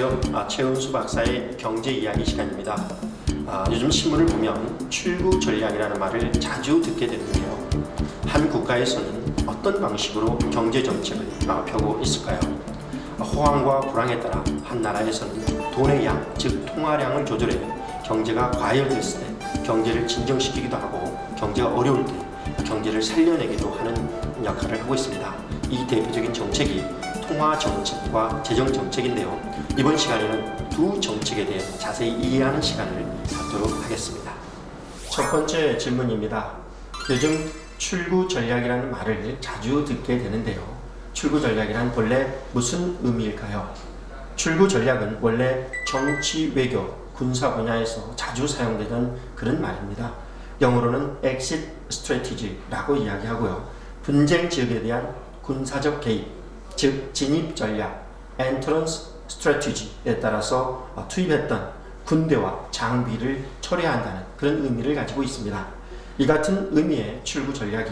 안녕하세요. 아, 최은수 박사의 경제 이야기 시간입니다. 아, 요즘 신문을 보면 출구 전략이라는 말을 자주 듣게 되는데요. 한 국가에서는 어떤 방식으로 경제 정책을 아, 펴고 있을까요? 아, 호황과 불황에 따라 한 나라에서는 돈의 양, 즉 통화량을 조절해 경제가 과열됐을 때 경제를 진정시키기도 하고 경제가 어려울 때 경제를 살려내기도 하는 역할을 하고 있습니다. 이 대표적인 정책이 통화 정책과 재정 정책인데요. 이번 시간에는 두 정책에 대해 자세히 이해하는 시간을 갖도록 하겠습니다. 첫 번째 질문입니다. 요즘 출구 전략이라는 말을 자주 듣게 되는데요. 출구 전략이란 본래 무슨 의미일까요? 출구 전략은 원래 정치, 외교, 군사 분야에서 자주 사용되던 그런 말입니다. 영어로는 exit strategy라고 이야기하고요. 분쟁 지역에 대한 군사적 개입, 즉 진입 전략, entrance strategy에 따라서 어, 투입했던 군대와 장비를 철회한다는 그런 의미를 가지고 있습니다. 이 같은 의미의 출구 전략이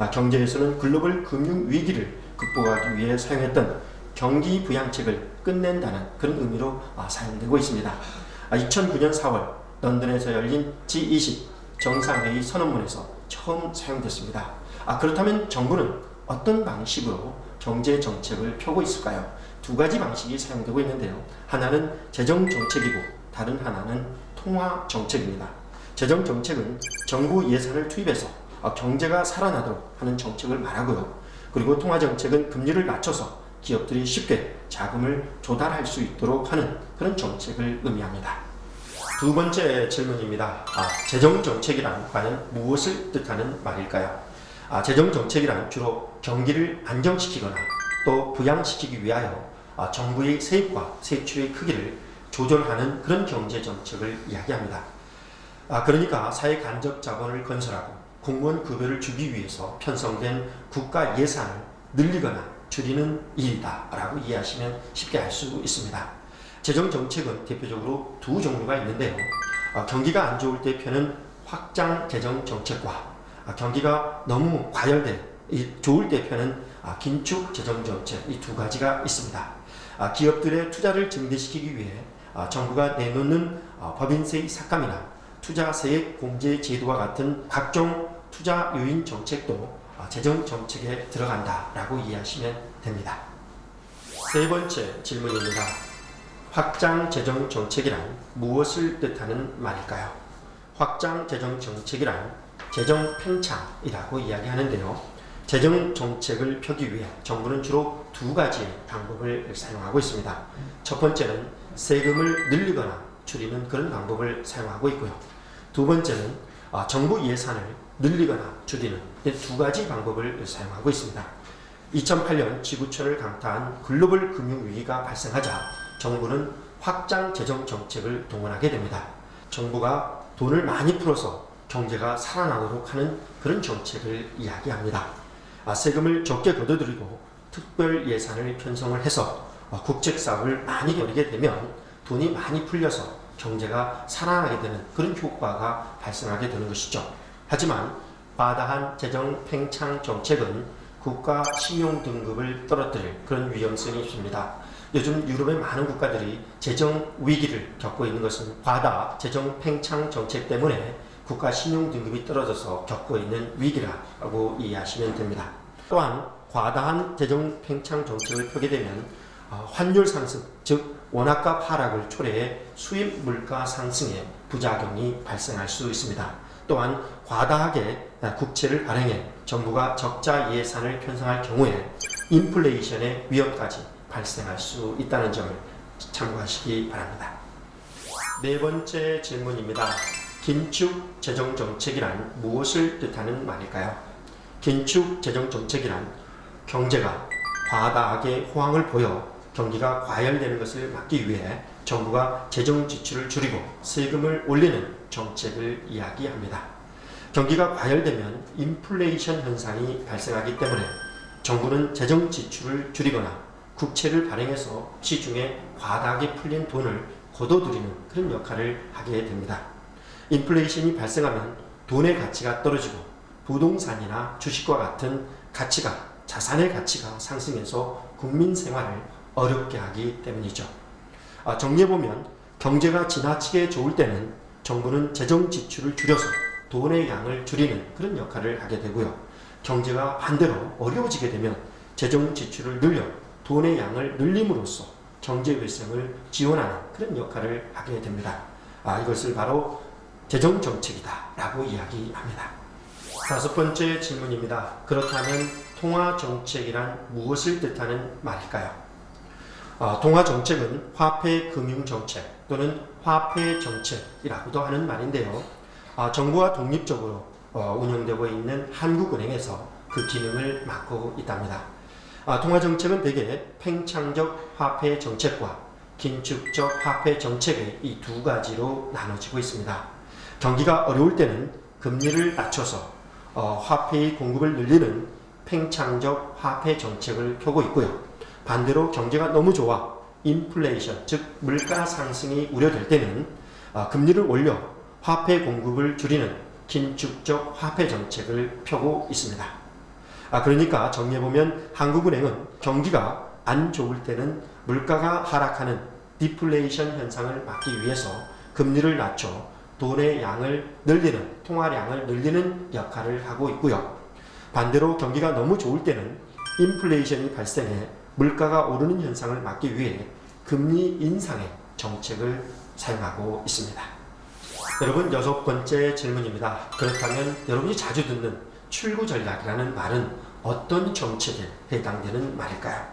아, 경제에서는 글로벌 금융 위기를 극복하기 위해 사용했던 경기 부양책을 끝낸다는 그런 의미로 아, 사용되고 있습니다. 2009년 4월 런던에서 열린 G20 정상회의 선언문에서 처음 사용됐습니다. 아, 그렇다면 정부는 어떤 방식으로 경제 정책을 펴고 있을까요? 두 가지 방식이 사용되고 있는데요. 하나는 재정 정책이고 다른 하나는 통화 정책입니다. 재정 정책은 정부 예산을 투입해서 어, 경제가 살아나도록 하는 정책을 말하고요. 그리고 통화 정책은 금리를 낮춰서 기업들이 쉽게 자금을 조달할 수 있도록 하는 그런 정책을 의미합니다. 두 번째 질문입니다. 아, 재정 정책이란 과연 무엇을 뜻하는 말일까요? 아, 재정 정책이란 주로 경기를 안정시키거나 또 부양시키기 위하여 아, 정부의 세입과 세출의 크기를 조절하는 그런 경제 정책을 이야기합니다. 아, 그러니까 사회 간접 자본을 건설하고 공무원 급여를 주기 위해서 편성된 국가 예산을 늘리거나 줄이는 일이다 라고 이해하시면 쉽게 알 수 있습니다. 재정 정책은 대표적으로 두 종류가 있는데요. 아, 경기가 안 좋을 때 펴는 확장 재정 정책과 아, 경기가 너무 과열돼 이 좋을 때 펴는 아, 긴축 재정 정책 이 두 가지가 있습니다. 아, 기업들의 투자를 증대시키기 위해 아, 정부가 내놓는 아, 법인세 삭감이나 투자세액 공제 제도와 같은 각종 투자 요인 정책도 아, 재정 정책에 들어간다라고 이해하시면 됩니다. 세 번째 질문입니다. 확장 재정 정책이란 무엇을 뜻하는 말일까요? 확장 재정 정책이란 재정 팽창이라고 이야기하는데요. 재정 정책을 펴기 위해 정부는 주로 두 가지의 방법을 사용하고 있습니다. 첫 번째는 세금을 늘리거나 줄이는 그런 방법을 사용하고 있고요. 두 번째는 아, 정부 예산을 늘리거나 줄이는 이두 가지 방법을 사용하고 있습니다. 2008년 지구촌을 강타한 글로벌 금융위기가 발생하자 정부는 확장 재정 정책을 동원하게 됩니다. 정부가 돈을 많이 풀어서 경제가 살아나도록 하는 그런 정책을 이야기합니다. 아, 세금을 적게 걷어들이고 특별 예산을 편성을 해서 아, 국책 사업을 많이 벌이게 되면 돈이 많이 풀려서 경제가 살아나게 되는 그런 효과가 발생하게 되는 것이죠. 하지만 과다한 재정 팽창 정책은 국가 신용 등급을 떨어뜨릴 그런 위험성이 있습니다. 요즘 유럽의 많은 국가들이 재정 위기를 겪고 있는 것은 과다 재정 팽창 정책 때문에 국가 신용 등급이 떨어져서 겪고 있는 위기라고 이해하시면 됩니다. 또한 과다한 재정 팽창 정책을 펴게 되면 어, 환율 상승, 즉 원화값 하락을 초래해 수입 물가 상승에 부작용이 발생할 수 있습니다. 또한 과다하게 국채를 발행해 정부가 적자 예산을 편성할 경우에 인플레이션의 위험까지 발생할 수 있다는 점을 참고하시기 바랍니다. 네 번째 질문입니다. 긴축 재정 정책이란 무엇을 뜻하는 말일까요? 긴축 재정 정책이란 경제가 과다하게 호황을 보여 경기가 과열되는 것을 막기 위해 정부가 재정 지출을 줄이고 세금을 올리는 정책을 이야기합니다. 경기가 과열되면 인플레이션 현상이 발생하기 때문에 정부는 재정 지출을 줄이거나 국채를 발행해서 시중에 과다하게 풀린 돈을 거둬들이는 그런 역할을 하게 됩니다. 인플레이션이 발생하면 돈의 가치가 떨어지고 부동산이나 주식과 같은 가치가 자산의 가치가 상승해서 국민 생활을 어렵게 하기 때문이죠. 아, 정리해 보면 경제가 지나치게 좋을 때는 정부는 재정 지출을 줄여서 돈의 양을 줄이는 그런 역할을 하게 되고요. 경제가 반대로 어려워지게 되면 재정 지출을 늘려 돈의 양을 늘림으로써 경제 회생을 지원하는 그런 역할을 하게 됩니다. 아, 이것을 바로 재정 정책이다라고 이야기합니다. 다섯 번째 질문입니다. 그렇다면 통화 정책이란 무엇을 뜻하는 말일까요? 어, 통화 정책은 화폐 금융 정책 또는 화폐 정책이라고도 하는 말인데요. 아, 정부가 독립적으로 어, 운영되고 있는 한국은행에서 그 기능을 맡고 있답니다. 아, 통화 정책은 대개 팽창적 화폐 정책과 긴축적 화폐 정책의 이 두 가지로 나눠지고 있습니다. 경기가 어려울 때는 금리를 낮춰서 어, 화폐의 공급을 늘리는 팽창적 화폐 정책을 펴고 있고요. 반대로 경제가 너무 좋아 인플레이션 즉 물가 상승이 우려될 때는 어, 금리를 올려 화폐 공급을 줄이는 긴축적 화폐 정책을 펴고 있습니다. 아, 그러니까 정리해 보면 한국은행은 경기가 안 좋을 때는 물가가 하락하는 디플레이션 현상을 막기 위해서 금리를 낮춰 돈의 양을 늘리는 통화량을 늘리는 역할을 하고 있고요. 반대로 경기가 너무 좋을 때는 인플레이션이 발생해 물가가 오르는 현상을 막기 위해 금리 인상의 정책을 사용하고 있습니다. 여러분 여섯 번째 질문입니다. 그렇다면 여러분이 자주 듣는 출구 전략이라는 말은 어떤 정책에 해당되는 말일까요?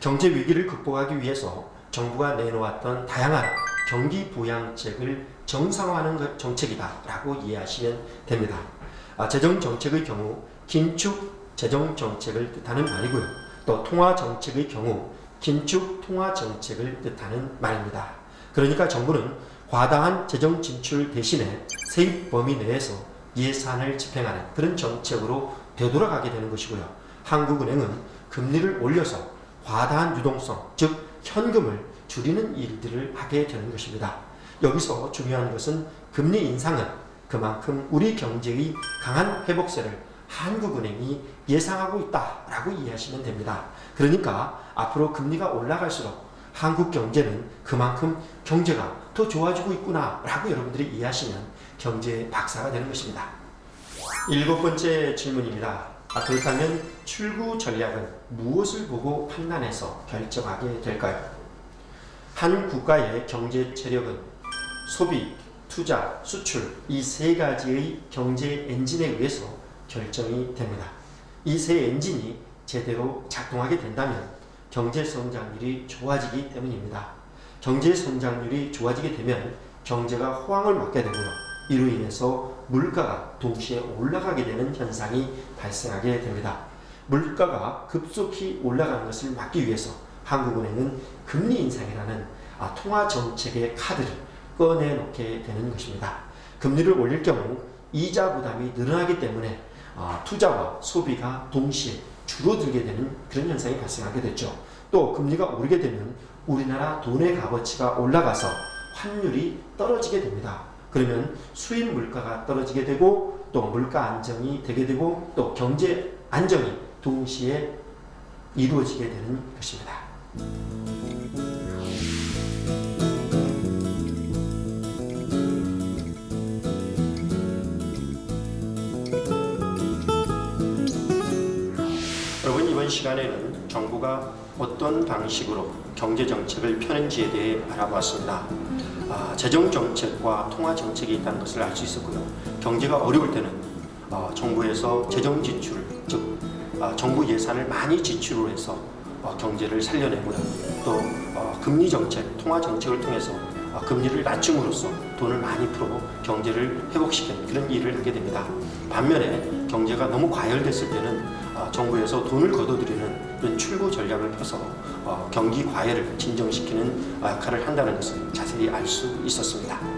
경제 위기를 극복하기 위해서 정부가 내놓았던 다양한 경기 부양책을 정상화하는 것 정책이다라고 이해하시면 됩니다. 아, 재정 정책의 경우 긴축 재정 정책을 뜻하는 말이고요. 또 통화 정책의 경우 긴축 통화 정책을 뜻하는 말입니다. 그러니까 정부는 과다한 재정 진출 대신에 세입 범위 내에서 예산을 집행하는 그런 정책으로 되돌아가게 되는 것이고요. 한국은행은 금리를 올려서 과다한 유동성, 즉 현금을 줄이는 일들을 하게 되는 것입니다. 여기서 중요한 것은 금리 인상은 그만큼 우리 경제의 강한 회복세를 한국은행이 예상하고 있다라고 이해하시면 됩니다. 그러니까 앞으로 금리가 올라갈수록 한국 경제는 그만큼 경제가 더 좋아지고 있구나라고 여러분들이 이해하시면 경제 박사가 되는 것입니다. 일곱 번째 질문입니다. 아, 그렇다면 출구 전략은 무엇을 보고 판단해서 결정하게 될까요? 한 국가의 경제 체력은 소비, 투자, 수출 이 세 가지의 경제 엔진에 의해서 결정이 됩니다. 이 세 엔진이 제대로 작동하게 된다면 경제 성장률이 좋아지기 때문입니다. 경제 성장률이 좋아지게 되면 경제가 호황을 맞게 되고요. 이로 인해서 물가가 동시에 올라가게 되는 현상이 발생하게 됩니다. 물가가 급속히 올라가는 것을 막기 위해서 한국은행은 금리 인상이라는 아, 통화 정책의 카드를 꺼내놓게 되는 것입니다. 금리를 올릴 경우 이자 부담이 늘어나기 때문에 아, 투자와 소비가 동시에 줄어들게 되는 그런 현상이 발생하게 됐죠. 또 금리가 오르게 되면 우리나라 돈의 값어치가 올라가서 환율이 떨어지게 됩니다. 그러면 수입 물가가 떨어지게 되고 또 물가 안정이 되게 되고 또 경제 안정이 동시에 이루어지게 되는 것입니다. 여러분 이번 시간에는 정부가 어떤 방식으로 경제 정책을 펴는지에 대해 알아보았습니다. 아, 재정 정책과 통화 정책이 있다는 것을 알 수 있었고요. 경제가 어려울 때는 어, 정부에서 재정 지출을 즉 아, 정부 예산을 많이 지출을 해서 어, 경제를 살려내고요. 또 어, 금리 정책, 통화 정책을 통해서 어, 금리를 낮춤으로써 돈을 많이 풀어 경제를 회복시키는 그런 일을 하게 됩니다. 반면에 경제가 너무 과열됐을 때는 어, 정부에서 돈을 걷어들이는 출구 전략을 펴서 어, 경기 과열을 진정시키는 어, 역할을 한다는 것을 자세히 알 수 있었습니다.